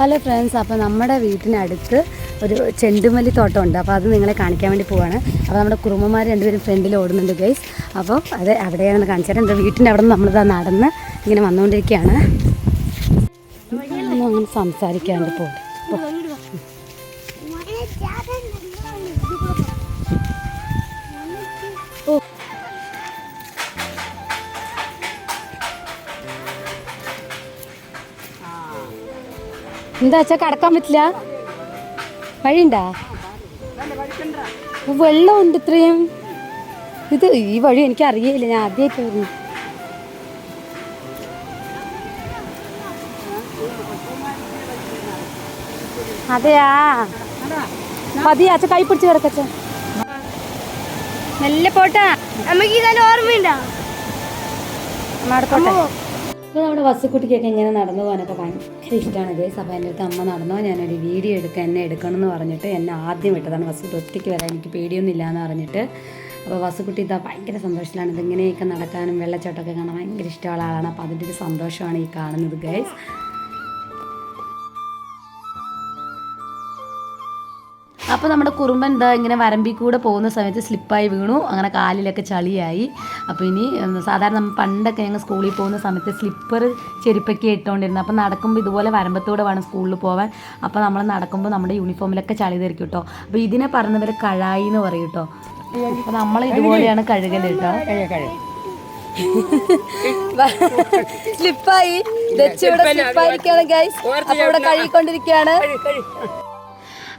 Hello friends അപ്പോൾ നമ്മുടെ വീട്ടിനടുത്ത് ഒരു ചെണ്ടുമല്ലി തോട്ടമുണ്ട്. അപ്പോൾ അത് നിങ്ങളെ കാണിക്കാൻ വേണ്ടി പോവാണ്. അപ്പോൾ നമ്മുടെ കുറുമ്മമാർ രണ്ടുപേരും ഫ്രണ്ടിൽ ഓടുന്നുണ്ട് ഗൈസ് അപ്പോൾ അത് അവിടെയാണ് കാണിച്ചു തരാം എന്റെ വീട്ടിന്റെ അവിടെ നിന്ന് നമ്മളിതാ നടന്ന് ഇങ്ങനെ വന്നുകൊണ്ടിരിക്കുകയാണ്. അങ്ങനെ സംസാരിക്കാണ്ട് പോകും എന്താ വെച്ചാൽ കടക്കാൻ പറ്റില്ല? വഴിയുണ്ടാ? വെള്ളമുണ്ട് ഇത്രയും. ഇത് ഈ വഴി എനിക്ക് അറിയില്ല ഞാൻ ആദ്യമായിട്ട് വരുന്നു. അതെയാ? മതി അച്ഛ കൈ പിടിച്ച് കിടക്കച്ച നല്ല പോട്ടാ. നമുക്ക് ഇതെല്ലാം ഓർമ്മയുണ്ടോ? നടക്കട്ടെ അപ്പോൾ നമ്മുടെ വസുക്കുട്ടിക്കൊക്കെ ഇങ്ങനെ നടന്നു പോകാനൊക്കെ ഭയങ്കര ഇഷ്ടമാണ്. ഇതേ സഭ എന്റെ അടുത്ത് അമ്മ നടന്നോ. ഞാനൊരു വീഡിയോ എടുക്കുക എന്നെ എടുക്കണം എന്ന് പറഞ്ഞിട്ട് എന്നെ ആദ്യം വിട്ടതാണ്. വസുക്കുട്ടി ഒറ്റയ്ക്ക് വരാൻ എനിക്ക് പേടിയൊന്നും എന്ന് പറഞ്ഞിട്ട്. അപ്പോൾ വസുക്കുട്ടി ഇതാ ഭയങ്കര സന്തോഷത്തിലാണ്. ഇതിങ്ങനെയൊക്കെ നടക്കാനും വെള്ളച്ചാട്ടമൊക്കെ കാണാൻ ഭയങ്കര ഇഷ്ടമുള്ള ആളാണ്. അപ്പോൾ അതിന്റെ ഒരു സന്തോഷമാണ് ഈ കാണുന്നത് ഗൈസ് അപ്പോൾ നമ്മുടെ കുറുമ്പൻ എന്താ ഇങ്ങനെ വരമ്പിൽ കൂടെ പോകുന്ന സമയത്ത് സ്ലിപ്പായി വീണു. അങ്ങനെ കാലിലൊക്കെ ചളിയായി. അപ്പോൾ ഇനി സാധാരണ നമ്മൾ പണ്ടൊക്കെ ഞങ്ങൾ സ്കൂളിൽ പോകുന്ന സമയത്ത് സ്ലിപ്പർ ചെരുപ്പൊക്കെ ഇട്ടുകൊണ്ടിരുന്നത് അപ്പോൾ നടക്കുമ്പോൾ ഇതുപോലെ വരമ്പത്തോടെ വേണം സ്കൂളിൽ പോകാൻ അപ്പോൾ നമ്മൾ നടക്കുമ്പോൾ നമ്മുടെ യൂണിഫോമിലൊക്കെ ചളി തെറിക്കും കേട്ടോ. അപ്പോൾ ഇതിനെ പറഞ്ഞവർ കഴായി എന്ന് പറയും കേട്ടോ. അപ്പോൾ നമ്മൾ ഇതുപോലെയാണ് കഴുകൽ കേട്ടോ. സ്ലിപ്പായി. സ്ലിപ്പായിരിക്കുകയാണ് ഗൈസ് അപ്പോൾ ഇവിടെ കഴുകിക്കൊണ്ടിരിക്കുകയാണ്.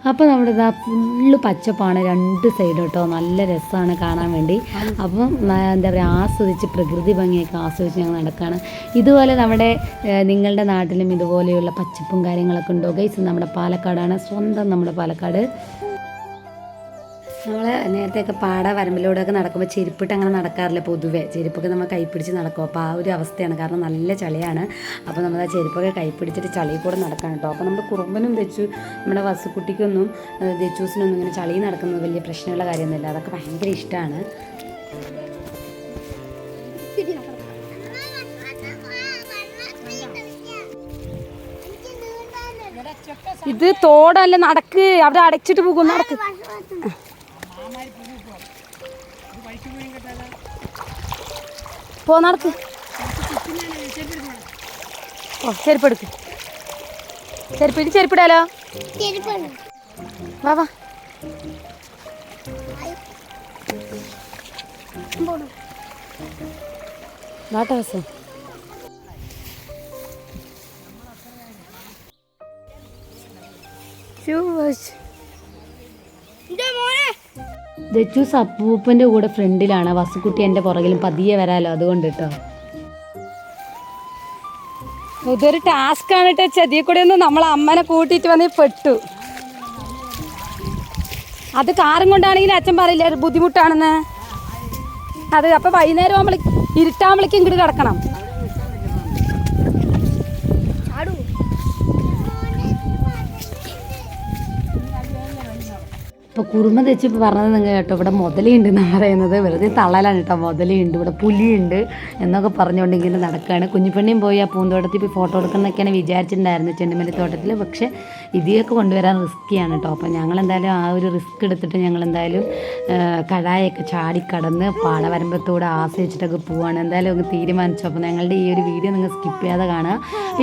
അപ്പോൾ നമ്മുടെ ഇതാ ഫുള്ള് പച്ചപ്പാണ് രണ്ട് സൈഡ് കേട്ടോ നല്ല രസമാണ് കാണാൻ വേണ്ടി. അപ്പം എന്താ പറയുക ആസ്വദിച്ച് പ്രകൃതി ഭംഗിയൊക്കെ ആസ്വദിച്ച് ഞങ്ങൾ നടക്കുകയാണ് ഇതുപോലെ നമ്മുടെ നിങ്ങളുടെ നാട്ടിലും ഇതുപോലെയുള്ള പച്ചപ്പും കാര്യങ്ങളൊക്കെ ഉണ്ടോ? ഗൈസ് നമ്മുടെ പാലക്കാടാണ്. സ്വന്തം നമ്മുടെ പാലക്കാട്. നമ്മൾ നേരത്തെയൊക്കെ പാട വരമ്പിലൂടെയൊക്കെ നടക്കുമ്പോൾ ചെരുപ്പിട്ട് അങ്ങനെ നടക്കാറില്ല പൊതുവേ. ചെരുപ്പൊക്കെ നമ്മൾ കൈപ്പിടിച്ച് നടക്കും. അപ്പോൾ ആ ഒരു അവസ്ഥയാണ്. കാരണം നല്ല ചളിയാണ്. അപ്പോൾ നമ്മൾ ആ ചെരുപ്പൊക്കെ കൈപ്പിടിച്ചിട്ട് ചളി കൂടെ നടക്കണം കേട്ടോ അപ്പോൾ നമ്മുടെ കുറുമ്പനും തെച്ചു നമ്മുടെ വസുക്കുട്ടിക്കൊന്നും തെച്ചൂസിനൊന്നും ദച്ചൂസിനൊന്നും ഇങ്ങനെ ചളി നടക്കുന്നത് വലിയ പ്രശ്നമുള്ള കാര്യമൊന്നുമില്ല. അതൊക്കെ ഭയങ്കര ഇഷ്ടമാണ് ഇത് തോടല്ല നടക്ക്. അവിടെ അടച്ചിട്ട് പോകും. നടക്ക്. പോ നടക്ക്. ഓ ചെരുപ്പെടുക്ക്. ചെരുപ്പ് ഇനി ചെരുപ്പിടാലോ? വാ വാ. വാട്ടാ വസം ദച്ചൂസ് അപ്പൂപ്പന്റെ കൂടെ ഫ്രണ്ടിലാണ്. വസുക്കുട്ടി എന്റെ പുറകിലും പതിയെ വരാലോ അതുകൊണ്ട് കേട്ടോ ഇതൊരു ടാസ്ക് ആണ് കേട്ടോ ചെതിയെ കൂടെ ഒന്ന് നമ്മളെ അമ്മനെ കൂട്ടിയിട്ട് വന്ന് പെട്ടു. അത് കാറും കൊണ്ടാണെങ്കിൽ അച്ഛൻ പറയില്ല ബുദ്ധിമുട്ടാണെന്ന്. അത് അപ്പൊ വൈകുന്നേരം ആകുമ്പോൾ ഇരുട്ടാകുമ്പോഴേക്കും ഇങ്ങോട്ട് കിടക്കണം ഇപ്പോൾ കുറുമ തെച്ച് ഇപ്പോൾ പറഞ്ഞത് നിങ്ങൾ കേട്ടോ ഇവിടെ മുതലുണ്ട് എന്ന് പറയുന്നത്. വെറുതെ തള്ളലാണ് കേട്ടോ മുതലുണ്ട് ഇവിടെ പുലിയുണ്ട് എന്നൊക്കെ പറഞ്ഞുകൊണ്ട് ഇങ്ങനെ നടക്കുകയാണ്. കുഞ്ഞുപെണ്ണിയും പോയി ആ പൂന്തോട്ടത്തിൽ പോയി ഫോട്ടോ എടുക്കുന്നൊക്കെയാണ് വിചാരിച്ചിട്ടുണ്ടായിരുന്നു ചെണ്ടുമല്ലി തോട്ടത്തിൽ പക്ഷേ ഇതിയൊക്കെ കൊണ്ടുവരാൻ റിസ്ക്കിയാണ് കേട്ടോ അപ്പോൾ ഞങ്ങളെന്തായാലും ആ ഒരു റിസ്ക് എടുത്തിട്ട് ഞങ്ങളെന്തായാലും കഴായൊക്കെ ചാടിക്കടന്ന് പാടവരമ്പത്തോടെ ആശ്രയിച്ചിട്ടൊക്കെ പോവാണ്. എന്തായാലും ഒക്കെ തീരുമാനിച്ചു. അപ്പോൾ ഞങ്ങളുടെ ഈ ഒരു വീഡിയോ നിങ്ങൾ സ്കിപ്പ് ചെയ്യാതെ കാണുക.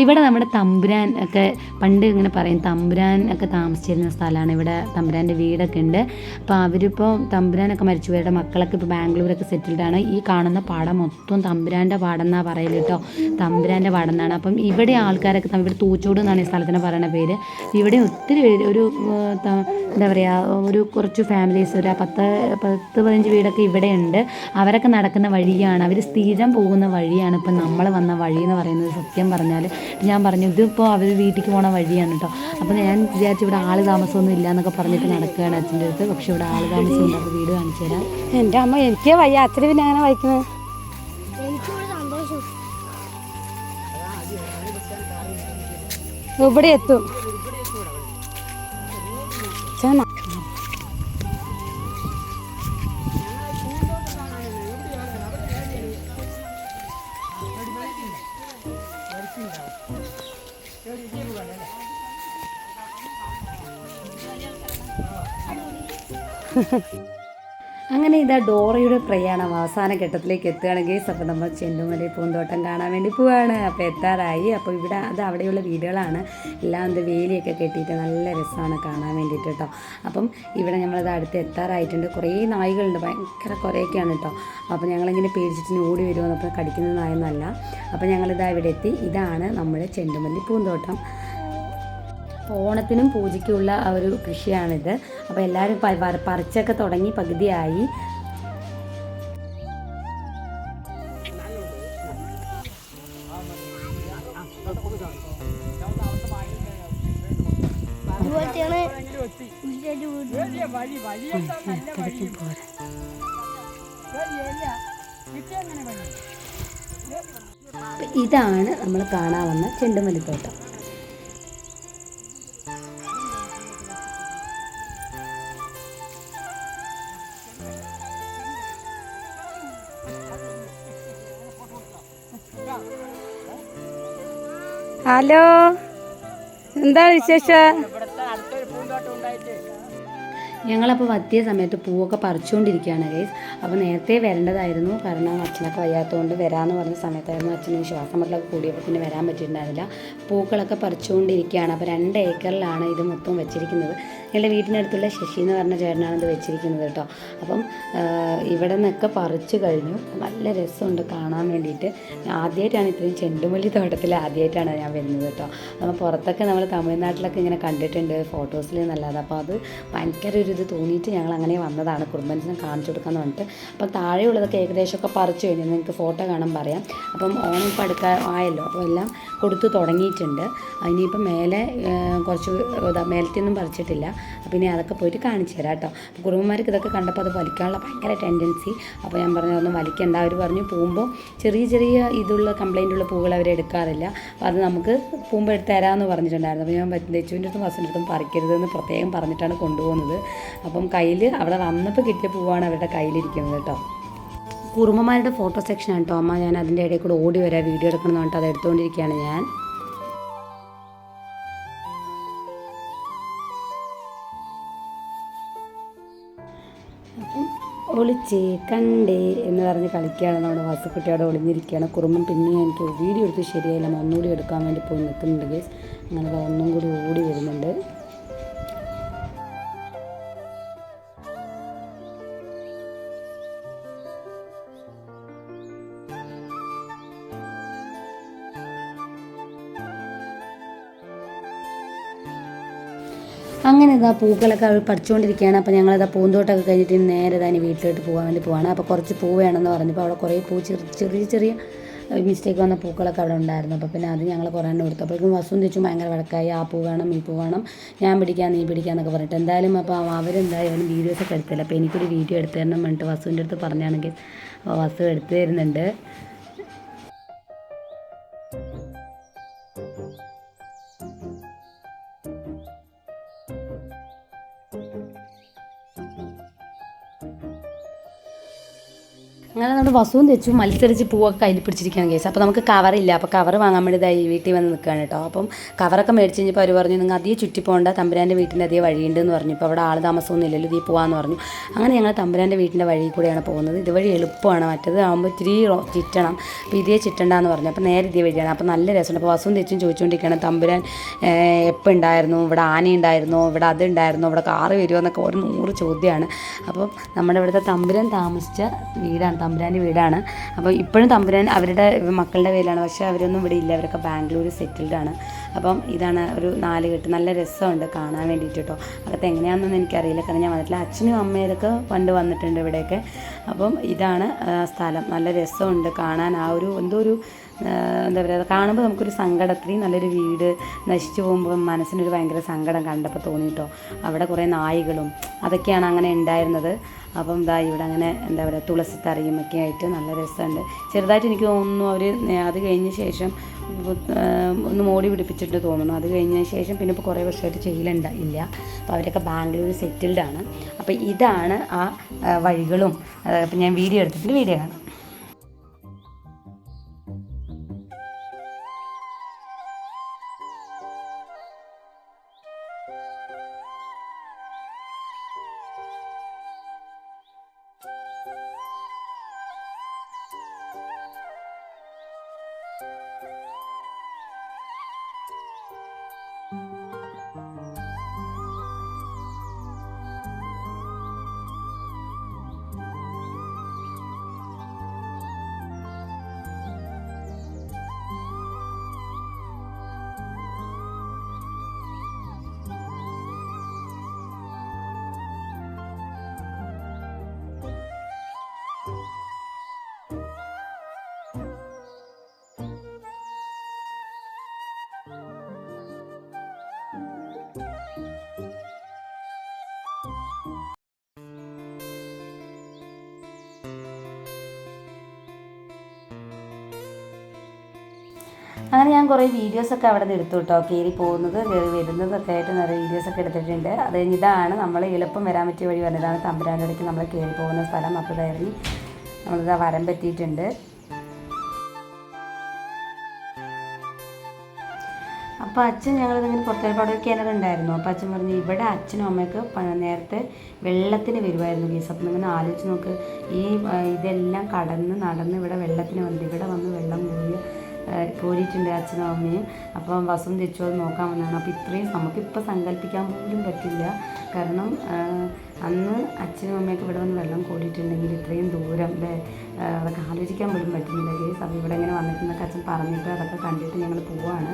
ഇവിടെ നമ്മുടെ തമ്പുരാൻ ഒക്കെ പണ്ട് ഇങ്ങനെ പറയും തമ്പുരാൻ ഒക്കെ താമസിച്ചിരുന്ന സ്ഥലമാണ് ഇവിടെ തമ്പുരാന്റെ വീടൊക്കെ ഉണ്ട്. അപ്പോൾ അവരിപ്പോൾ തമ്പുരാനൊക്കെ മരിച്ചു. ഇവരുടെ മക്കളൊക്കെ ഇപ്പോൾ ബാംഗ്ലൂരൊക്കെ സെറ്റിൽഡാണ് ഈ കാണുന്ന പാടം മൊത്തം തമ്പുരാന്റെ പാടം എന്നാണ് പറയൽ കേട്ടോ തമ്പുരാന്റെ പാടം എന്നാണ് അപ്പം ഇവിടെ ആൾക്കാരൊക്കെ ഇവിടെ തൂച്ചോട് എന്നാണ് ഈ സ്ഥലത്തിന് പറയുന്ന പേര്. ഇവിടെ ഒത്തിരി പേര് ഒരു എന്താ പറയുക ഒരു കുറച്ച് ഫാമിലീസ് ഒരു പത്ത് പത്ത് പതിനഞ്ച് വീടൊക്കെ ഇവിടെ ഉണ്ട് അവരൊക്കെ നടക്കുന്ന വഴിയാണ്. അവർ സ്ഥിരം പോകുന്ന വഴിയാണ് ഇപ്പം നമ്മൾ വന്ന വഴി എന്ന് പറയുന്നത്. സത്യം പറഞ്ഞാൽ ഞാൻ പറഞ്ഞു ഇതിപ്പോൾ അവർ വീട്ടിലേക്ക് പോണ വഴിയാണ് കേട്ടോ അപ്പോൾ ഞാൻ വിചാരിച്ചു ഇവിടെ ആൾ താമസമൊന്നും ഇല്ല എന്നൊക്കെ പറഞ്ഞിട്ട് നടക്കുകയാണ് അച്ഛന്റെ അടുത്ത്. പക്ഷേ ഇവിടെ ആൾ താമസം അപ്പോൾ വീട് കാണിച്ചു തരാം. എന്റെ അമ്മ എനിക്ക് വയ്യ. അച്ഛന് പിന്നെ അങ്ങനെ വായിക്കുന്നത്. ഇവിടെ സന്തോഷം சரிம்மா Ha ha. അങ്ങനെ ഇതാ ഡോറയുടെ പ്രയാണം അവസാന ഘട്ടത്തിലേക്ക് എത്തുകയാണെങ്കിൽ അപ്പോൾ നമ്മൾ ചെണ്ടുമല്ലി പൂന്തോട്ടം കാണാൻ വേണ്ടി പോവുകയാണ് അപ്പോൾ എത്താറായി. അപ്പോൾ ഇവിടെ അത് അവിടെയുള്ള വീടുകളാണ്. എല്ലാം എന്ത് വേലിയൊക്കെ കെട്ടിയിട്ട് നല്ല രസമാണ് കാണാൻ വേണ്ടിയിട്ട് കേട്ടോ. അപ്പം ഇവിടെ നമ്മളത് അടുത്ത് എത്താറായിട്ടുണ്ട്. കുറേ നായ്കളുണ്ട്. ഭയങ്കര കുറേയൊക്കെയാണ് കേട്ടോ. അപ്പോൾ ഞങ്ങളിങ്ങനെ പേടിച്ചിട്ട് ഓടി വരുമോ അപ്പോൾ കടിക്കുന്ന നായൊന്നല്ല അപ്പോൾ ഞങ്ങളിതാ ഇവിടെ എത്തി. ഇതാണ് നമ്മുടെ ചെണ്ടുമല്ലി പൂന്തോട്ടം. ഓണത്തിനും പൂജയ്ക്കുമുള്ള ആ ഒരു കൃഷിയാണിത്. അപ്പോൾ എല്ലാവരും പറിച്ചൊക്കെ തുടങ്ങി പകുതിയായി. ഇതാണ് നമ്മൾ കാണാവുന്ന വന്ന ചെണ്ടുമല്ലിത്തോട്ടം. ഹലോ. എന്താ വിശേഷം? ഞങ്ങളപ്പോൾ വത്തിയ സമയത്ത് പൂവൊക്കെ പറിച്ചുകൊണ്ടിരിക്കുകയാണ് ഗൈസ് അപ്പോൾ നേരത്തെ വരേണ്ടതായിരുന്നു. കാരണം അച്ഛനൊക്കെ വയ്യാത്തതുകൊണ്ട് വരാമെന്ന് പറഞ്ഞ സമയത്തായിരുന്നു അച്ഛന് ശ്വാസം മുട്ടലൊക്കെ കൂടിയപ്പോൾ പിന്നെ വരാൻ പറ്റിയിട്ടുണ്ടായിരുന്നില്ല. പൂക്കളൊക്കെ പറിച്ചുകൊണ്ടിരിക്കുകയാണ്. അപ്പോൾ രണ്ട് ഏക്കറിലാണ് ഇത് മൊത്തം വെച്ചിരിക്കുന്നത്. ഞങ്ങളുടെ വീട്ടിനടുത്തുള്ള ശശി എന്ന് പറഞ്ഞ ചേട്ടനാണ് ഇത് വെച്ചിരിക്കുന്നത് കേട്ടോ. അപ്പം ഇവിടെ നിന്നൊക്കെ പറിച്ചു കഴിഞ്ഞു. നല്ല രസമുണ്ട് കാണാൻ വേണ്ടിയിട്ട്. ആദ്യമായിട്ടാണ് ഇത്രയും ചെണ്ടുമല്ലി തോട്ടത്തിൽ ആദ്യമായിട്ടാണ് ഞാൻ വരുന്നത് കേട്ടോ. അപ്പോൾ പുറത്തൊക്കെ നമ്മൾ തമിഴ്നാട്ടിലൊക്കെ ഇങ്ങനെ കണ്ടിട്ടുണ്ട് ഫോട്ടോസിൽ നല്ലത് അപ്പോൾ അത് ഭയങ്കര ഒരു ഇത് തോന്നിയിട്ട് ഞങ്ങൾ അങ്ങനെ വന്നതാണ്. കുടുംബത്തിന് കാണിച്ചു കൊടുക്കാന്ന് പറഞ്ഞിട്ട്. അപ്പം താഴെയുള്ളതൊക്കെ ഏകദേശമൊക്കെ പറിച്ചു കഴിഞ്ഞാൽ നിങ്ങൾക്ക് ഫോട്ടോ കാണാൻ പറയാം. അപ്പം ഓണം ഇപ്പം അടുക്ക ആയല്ലോ. അപ്പോൾ എല്ലാം കൊടുത്തു തുടങ്ങിയിട്ടുണ്ട്. അതിനിപ്പം മേലെ കുറച്ച് മേലത്തെ ഒന്നും പറിച്ചിട്ടില്ല. അപ്പം ഇനി അതൊക്കെ പോയിട്ട് കാണിച്ചു തരാം കേട്ടോ. അപ്പോൾ കുടുംബന്മാർക്ക് ഇതൊക്കെ കണ്ടപ്പോൾ അത് വലിക്കാനുള്ള ഭയങ്കര ടെൻഡൻസി അപ്പോൾ ഞാൻ പറഞ്ഞു ഒന്നും വലിക്കണ്ട. അവർ പറഞ്ഞു പോകുമ്പോൾ ചെറിയ ചെറിയ ഇതുള്ള കംപ്ലൈന്റ് ഉള്ള പൂവുകൾ അവർ എടുക്കാറില്ല. അപ്പോൾ അത് നമുക്ക് പൂമ്പ് എടുത്ത് തരാമെന്ന് പറഞ്ഞിട്ടുണ്ടായിരുന്നു. അപ്പോൾ ഞാൻ ദച്ചുവിന്റെ അടുത്തും ബസ്സിന്റെ അടുത്തും പറിക്കരുതെന്ന് പ്രത്യേകം പറഞ്ഞിട്ടാണ് കൊണ്ടുപോകുന്നത്. അപ്പം കയ്യിൽ അവിടെ വന്നപ്പോൾ കിട്ടിയ പൂവാണ് അവരുടെ കയ്യിലിരിക്കുന്നത് കേട്ടോ. കുറുമമാരുടെ ഫോട്ടോ സെക്ഷനാണ് കേട്ടോ. അമ്മ ഞാൻ അതിന്റെ ഇടയിൽ കൂടെ ഓടി വരാം വീഡിയോ എടുക്കണം എന്ന് പറഞ്ഞിട്ട് അത് എടുത്തുകൊണ്ടിരിക്കുകയാണ് ഞാൻ. ഒളിച്ചേ കണ്ടേ എന്ന് പറഞ്ഞ് കളിക്കുകയാണ് നമ്മുടെ വാസുക്കുട്ടിയോടെ ഒളിഞ്ഞിരിക്കുകയാണ്. കുറുമ്പം പിന്നെയും എനിക്ക് വീഡിയോ എടുത്ത് ശരിയായില്ല. ഒന്നുകൂടി എടുക്കാൻ വേണ്ടി പോയി നിൽക്കുന്നുണ്ട് ഗേസ് അങ്ങനെ ഒന്നും കൂടി ഓടി വരുന്നുണ്ട്. അങ്ങനെ ഇതാ പൂക്കളൊക്കെ അവൾ പഠിച്ചുകൊണ്ടിരിക്കുകയാണ് അപ്പോൾ ഞങ്ങളിതാ പൂന്തോട്ടമൊക്കെ കഴിഞ്ഞിട്ട് നേരെ തന്നെ വീട്ടിലോട്ട് പോകാൻ വേണ്ടി പോവാണ്. അപ്പോൾ കുറച്ച് പൂ വേണമെന്ന് പറഞ്ഞപ്പോൾ അവിടെ കുറേ പൂ ചെറിയ ചെറിയ മിസ്റ്റേക്ക് വന്ന പൂക്കളൊക്കെ അവിടെ ഉണ്ടായിരുന്നു. അപ്പോൾ പിന്നെ അത് ഞങ്ങൾ കുറേ എണ്ണം എടുത്തു. അപ്പോഴേക്കും വസും തെച്ചും ഭയങ്കര വഴക്കായി. ആ പൂ വേണം ഈ പൂ വേണം ഞാൻ പിടിക്കാം നീ പിടിക്കാന്നൊക്കെ പറഞ്ഞിട്ട്. എന്തായാലും അപ്പോൾ അവരെന്തായാലും വീഡിയോസ് ഒക്കെ എടുത്തില്ല. അപ്പോൾ എനിക്കൊരു വീഡിയോ എടുത്തു തരണം പറഞ്ഞിട്ട് വസുവിന്റെ അടുത്ത് പറഞ്ഞാണെങ്കിൽ അപ്പോൾ വസു എടുത്തു തരുന്നുണ്ട്. നമ്മുടെ വസുവും തെച്ചു മത്സരിച്ച് പൂവൊക്കെ കയ്യിൽ പിടിച്ചിരിക്കുകയാണ് കേസ്. അപ്പോൾ നമുക്ക് കവറില്ല അപ്പോൾ കവർ വാങ്ങാൻ വേണ്ടി ഇതായി വീട്ടിൽ വന്ന് നിൽക്കുകയാണ് കേട്ടോ. അപ്പം കവറൊക്കെ മേടിച്ച് കഴിഞ്ഞപ്പോൾ അവർ പറഞ്ഞു നിങ്ങൾ അധികം ചുറ്റി പോകണ്ട തമ്പുരാന്റെ വീട്ടിന്റെ അധികം വഴിയുണ്ട് എന്ന് പറഞ്ഞു. ഇപ്പോൾ അവിടെ ആൾ താമസമൊന്നും ഇല്ലല്ലോ ഇതീ പോകാമെന്ന് പറഞ്ഞു. അങ്ങനെ ഞങ്ങൾ തമ്പുരാന്റെ വീട്ടിന്റെ വഴി കൂടെയാണ് പോകുന്നത്. ഇതുവഴി എളുപ്പമാണ്. മറ്റത് ആകുമ്പോൾ ഇത്തിരി ചുറ്റണം. അപ്പോൾ ഇതേ ചുറ്റണ്ടെന്ന് പറഞ്ഞു. അപ്പോൾ നേരെ ഇതേ വഴിയാണ്. അപ്പോൾ നല്ല രസമുണ്ട്. അപ്പോൾ വസുവും തെച്ചും ചോദിച്ചുകൊണ്ടിരിക്കുകയാണ് തമ്പുരാൻ എപ്പോൾ ഉണ്ടായിരുന്നു ഇവിടെ ആന ഉണ്ടായിരുന്നോ ഇവിടെ അത് ഉണ്ടായിരുന്നു ഇവിടെ കാറ് വരുമോ എന്നൊക്കെ ഒരു നൂറ് ചോദ്യമാണ്. അപ്പം നമ്മുടെ ഇവിടുത്തെ തമ്പുരാൻ താമസിച്ച വീടാണ് തമ്പുരാന്റെ വീടാണ്. അപ്പോൾ ഇപ്പോഴും തമ്പുരാൻ അവരുടെ മക്കളുടെ പേരിലാണ് പക്ഷേ അവരൊന്നും ഇവിടെ ഇല്ല. അവരൊക്കെ ബാംഗ്ലൂർ സെറ്റിൽഡ് ആണ്. അപ്പം ഇതാണ് ഒരു നാല് കെട്ട്. നല്ല രസമുണ്ട് കാണാൻ വേണ്ടിയിട്ട് കേട്ടോ. അകത്ത് എങ്ങനെയാണെന്നൊന്നും എനിക്കറിയില്ല. കാരണം ഞാൻ വന്നിട്ടില്ല. അച്ഛനും അമ്മയൊക്കെ പണ്ട് വന്നിട്ടുണ്ട് ഇവിടെയൊക്കെ. അപ്പം ഇതാണ് സ്ഥലം. നല്ല രസമുണ്ട് കാണാൻ. ആ ഒരു എന്തോ ഒരു എന്താ പറയുക കാണുമ്പോൾ നമുക്കൊരു സങ്കടം അത്രയും നല്ലൊരു വീട് നശിച്ചു പോകുമ്പോൾ മനസ്സിനൊരു ഭയങ്കര സങ്കടം കണ്ടപ്പോൾ തോന്നിയിട്ടോ അവിടെ കുറേ നായികളും അതൊക്കെയാണ് അങ്ങനെ ഉണ്ടായിരുന്നത്. അപ്പം ഇതാ ഇവിടെ അങ്ങനെ എന്താ പറയുക തുളസി തറയും ഒക്കെ ആയിട്ട് നല്ല രസമുണ്ട്. ചെറുതായിട്ട് എനിക്ക് തോന്നുന്നു അവർ അത് കഴിഞ്ഞ ശേഷം ഒന്ന് മോടി പിടിപ്പിച്ചിട്ട് തോന്നുന്നു. അത് കഴിഞ്ഞ ശേഷം പിന്നെ ഇപ്പോൾ കുറേ വർഷമായിട്ട് ചെയ്യലുണ്ട ഇല്ല. അപ്പോൾ അവരൊക്കെ ബാംഗ്ലൂർ സെറ്റിൽഡാണ് അപ്പോൾ ഇതാണ് ആ, വഴികളും. അപ്പം ഞാൻ വീഡിയോ എടുത്തിട്ട് വീഡിയോ കാണാം. അങ്ങനെ ഞാൻ കുറേ വീഡിയോസൊക്കെ അവിടെ നിന്ന് എടുത്തു കേട്ടോ. കയറി പോകുന്നത് കയറി വരുന്നതൊക്കെ ആയിട്ട് നിറയെ വീഡിയോസൊക്കെ എടുത്തിട്ടുണ്ട്. അത് കഴിഞ്ഞ് ഇതാണ് നമ്മൾ എളുപ്പം വരാൻ പറ്റിയ വഴി വന്നതാണ് തമ്പുരാന്റെ നമ്മൾ കയറി പോകുന്ന സ്ഥലം. അപ്പോൾ ഇറങ്ങി നമ്മളിത് വരം പറ്റിയിട്ടുണ്ട്. അപ്പോൾ അച്ഛൻ ഞങ്ങളിതിങ്ങനെ പുറത്തേക്ക് അവിടെ ഒരു കിണറുണ്ടായിരുന്നു അപ്പോൾ അച്ഛൻ പറഞ്ഞു ഇവിടെ അച്ഛനും അമ്മയ്ക്ക് നേരത്തെ വെള്ളത്തിന് വരുമായിരുന്നു കേസ് അപ്പം ഇങ്ങനെ ആലോചിച്ച് നോക്ക്. ഈ ഇതെല്ലാം കടന്ന് നടന്ന് ഇവിടെ വെള്ളത്തിന് വന്നത് ഇവിടെ വന്ന് വെള്ളം കോരി ആ, കോരിയിട്ടുണ്ട് അച്ഛനും അമ്മയും. അപ്പം വസം തെച്ചു അത് നോക്കാൻ വന്നതാണ്. അപ്പോൾ ഇത്രയും നമുക്കിപ്പോൾ സങ്കല്പിക്കാൻ പോലും പറ്റില്ല. കാരണം അന്ന് അച്ഛനും അമ്മയൊക്കെ ഇവിടെ വന്ന് വെള്ളം കൂടിയിട്ടുണ്ടെങ്കിൽ ഇത്രയും ദൂരം അല്ലേ? അതൊക്കെ ആലോചിക്കാൻ പോലും പറ്റുന്നില്ല. കേസ് അപ്പോൾ ഇവിടെ ഇങ്ങനെ വന്നിട്ടുണ്ടെന്നൊക്കെ അച്ഛൻ പറഞ്ഞിട്ട് അതൊക്കെ കണ്ടിട്ട് ഞങ്ങൾ പോവാണ്.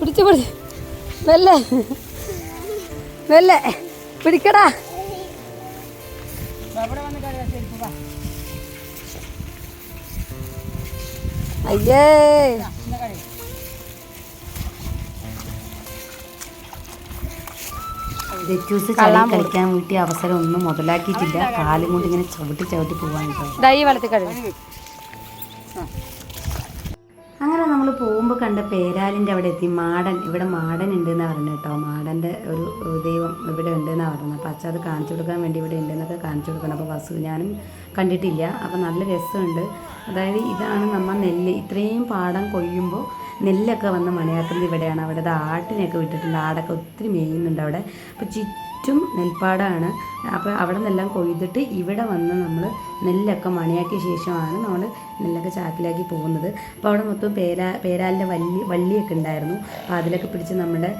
പിടിച്ചു പിടിച്ചു. മെല്ലെ. മെല്ലെ. പിടിക്കടാ. അയ്യേ. കളിക്കാൻ വീട്ടിൽ അവസരം ഒന്നും മുതലാക്കിയിട്ടില്ല. കാലും കൊണ്ട് ഇങ്ങനെ ചവിട്ടി ചവിട്ടി പോവാൻ കേട്ടോ. വെള്ളത്തിൽ അങ്ങനെ നമ്മൾ പോകുമ്പോൾ കണ്ട പേരാലിന്റെ അവിടെ എത്തി. മാടൻ. ഇവിടെ മാടൻ ഉണ്ട് പറഞ്ഞു കേട്ടോ. മാടന്റെ ഒരു ദൈവം ഇവിടെ ഉണ്ട് എന്നാണ് പറഞ്ഞത് അപ്പോൾ അച്ഛൻ അത് കാണിച്ചു കൊടുക്കാൻ വേണ്ടി ഇവിടെ ഉണ്ടെന്നൊക്കെ കാണിച്ചു കൊടുക്കണം. അപ്പോൾ വസു ഞാനും കണ്ടിട്ടില്ല. അപ്പോൾ നല്ല രസമുണ്ട്. അതായത് ഇതാണ് നമ്മൾ നെല്ല്. ഇത്രയും പാടം കൊയ്യുമ്പോൾ നെല്ലൊക്കെ വന്ന് മണിയാക്കുന്നത് ഇവിടെയാണ്. അവിടെ അത് ആട്ടിനെയൊക്കെ വിട്ടിട്ടുണ്ട്. ആടൊക്കെ ഒത്തിരി മേയുന്നുണ്ട് അവിടെ. അപ്പോൾ ചുറ്റും നെൽപ്പാടമാണ് അപ്പോൾ അവിടെ നിന്നെല്ലാം കൊയ്തിട്ട് ഇവിടെ വന്ന് നമ്മൾ നെല്ലൊക്കെ മണിയാക്കിയ ശേഷമാണ് നമ്മൾ നെല്ലൊക്കെ ചാക്കിലാക്കി പോകുന്നത്. അപ്പോൾ അവിടെ മൊത്തം പേരാ പേരാലിന്റെ വള്ളി വള്ളിയൊക്കെ ഉണ്ടായിരുന്നു. അപ്പോൾ അതിലൊക്കെ പിടിച്ച് നമ്മുടെ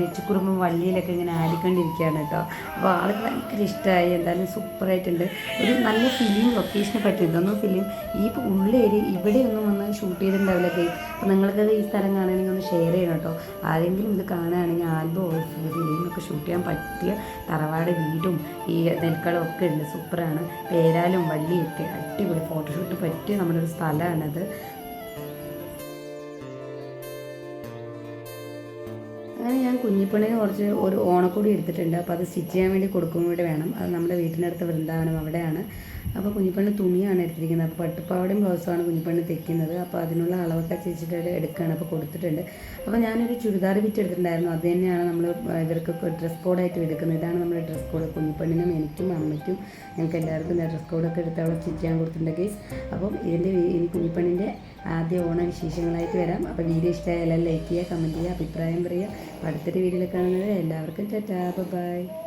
വെച്ചുക്കുറുമ്പും വള്ളിയിലൊക്കെ ഇങ്ങനെ ആടിക്കൊണ്ടിരിക്കുകയാണ് കേട്ടോ. അപ്പോൾ ആൾക്ക് ഭയങ്കര ഇഷ്ടമായി എന്തായാലും സൂപ്പറായിട്ടുണ്ട്. ഒരു നല്ല ഫിലിം ലൊക്കേഷനെ പറ്റി ഇതൊന്നും ഫിലിം ഈ ഉള്ളേരി ഇവിടെയൊന്നും വന്ന് ഷൂട്ട് ചെയ്തിട്ടുണ്ടാവില്ല അപ്പോൾ നിങ്ങൾക്കത് ഈ സ്ഥലം കാണുകയാണെങ്കിൽ ഒന്ന് ഷെയർ ചെയ്യണം കേട്ടോ. ആരെങ്കിലും ഇത് കാണുകയാണെങ്കിൽ ആൽബം ഫിലിമൊക്കെ ഷൂട്ട് ചെയ്യാൻ പറ്റിയ തറവാട് വീടും ഈ നെൽക്കളും ഒക്കെ ഉണ്ട്. സൂപ്പറാണ്. പേരാലും വള്ളിയൊക്കെ അടിപൊളി. ഫോട്ടോഷൂട്ട് പറ്റിയ നമ്മുടെ ഒരു സ്ഥലമാണത്. അങ്ങനെ ഞാൻ കുഞ്ഞിപ്പണിന് കുറച്ച് ഒരു ഓണക്കൊടി എടുത്തിട്ടുണ്ട്. അപ്പോൾ അത് സ്റ്റിച്ച് ചെയ്യാൻ വേണ്ടി കൊടുക്കും കൂടി വേണം. അത് നമ്മുടെ വീട്ടിനടുത്ത് വൃന്ദാവനം അവിടെയാണ്. അപ്പോൾ കുഞ്ഞിപ്പണ്ണ് തുണിയാണ് എടുത്തിരിക്കുന്നത്. അപ്പോൾ പട്ടുപ്പാവടയും ബ്ലൗസുമാണ് കുഞ്ഞിപ്പണ്ണ് തെക്കുന്നത് അപ്പോൾ അതിനുള്ള അളവൊക്കെ ചേച്ചിട്ട് എടുക്കുകയാണ് അപ്പോൾ കൊടുത്തിട്ടുണ്ട്. അപ്പോൾ ഞാനൊരു ചുരിദാർ വിറ്റ് എടുത്തിട്ടുണ്ടായിരുന്നു. അത് തന്നെയാണ് നമ്മൾ ഇവർക്കൊക്കെ ഡ്രസ് കോഡായിട്ട് എടുക്കുന്നത്. ഇതാണ് നമ്മുടെ ഡ്രസ് കോഡ് കുഞ്ഞിപ്പണ്ണിനും എനിക്കും അമ്മയ്ക്കും ഞങ്ങൾക്ക് എല്ലാവർക്കും ഡ്രസ് കോഡൊക്കെ എടുത്ത് അവളെ ചിറ്റിയാൻ കൊടുത്തിട്ടുണ്ട് കേസ് അപ്പം ഇതിന്റെ ഇനി കുഞ്ഞിപ്പണ്ണിന്റെ ആദ്യ ഓണ വിശേഷങ്ങളായിട്ട് വരാം. അപ്പോൾ വീഡിയോ ഇഷ്ടമായാലും ലൈക്ക് ചെയ്യുക കമന്റ് ചെയ്യുക അഭിപ്രായം പറയുക. അടുത്തൊരു വീഡിയോയിൽ കാണുന്നത് എല്ലാവർക്കും ടാറ്റാ. ബൈ